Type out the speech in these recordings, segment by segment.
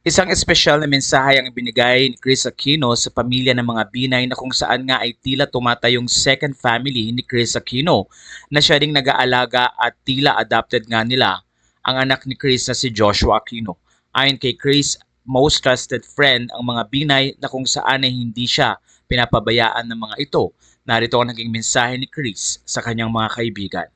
Isang espesyal na mensahe ang ibinigay ni Chris Aquino sa pamilya ng mga Binay na kung saan nga ay tila tumatayong second family ni Chris Aquino na siya ring nag-aalaga at tila adopted nga nila ang anak ni Chris na si Joshua Aquino. Ayon kay Chris, most trusted friend ang mga Binay na kung saan ay hindi siya pinapabayaan ng mga ito. Narito ang naging mensahe ni Chris sa kanyang mga kaibigan.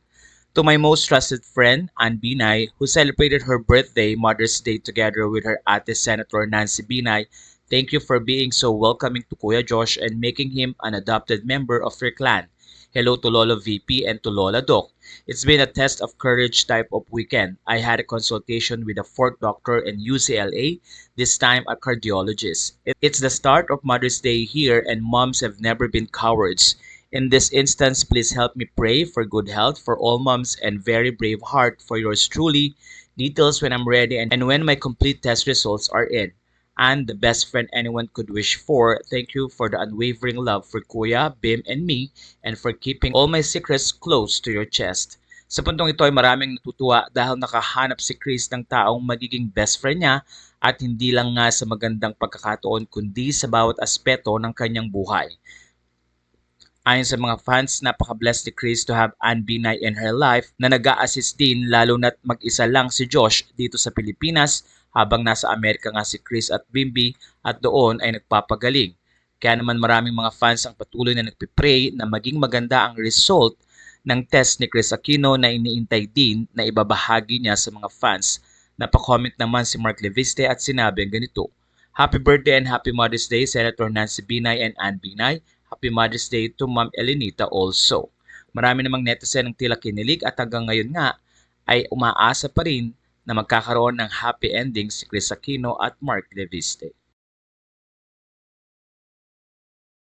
To my most trusted friend, Ann Binay, who celebrated her birthday, Mother's Day, together with her ate Senator Nancy Binay, thank you for being so welcoming to Kuya Josh and making him an adopted member of your clan. Hello to Lolo VP and to Lola Doc. It's been a test of courage type of weekend. I had a consultation with a fourth doctor in UCLA, this time a cardiologist. It's the start of Mother's Day here and moms have never been cowards. In this instance, please help me pray for good health for all moms and very brave heart for yours truly. Details when I'm ready and, and when my complete test results are in. And the best friend anyone could wish for, thank you for the unwavering love for Kuya, Bim, and me, and for keeping all my secrets close to your chest. Sa puntong ito ay maraming natutuwa dahil nakahanap si Chris ng taong magiging best friend niya at hindi lang nga sa magandang pagkakataon kundi sa bawat aspeto ng kanyang buhay. Ayon sa mga fans, napaka-blessed ni Chris to have Ann Binay in her life na nag assist din lalo na't mag-isa lang si Josh dito sa Pilipinas habang nasa Amerika nga si Chris at Bimby at doon ay nagpapagaling. Kaya naman maraming mga fans ang patuloy na nagpipray na maging maganda ang result ng test ni Chris Aquino na iniintay din na ibabahagi niya sa mga fans. Napakomment naman si Mark Leviste at sinabi ang ganito, Happy birthday and happy Mother's Day, Senator Nancy Binay and Ann Binay. Happy Mother's Day to Ma'am Elenita also. Marami namang netizen ang tila kinilig at hanggang ngayon nga ay umaasa pa rin na magkakaroon ng happy ending si Chris Aquino at Mark Leviste.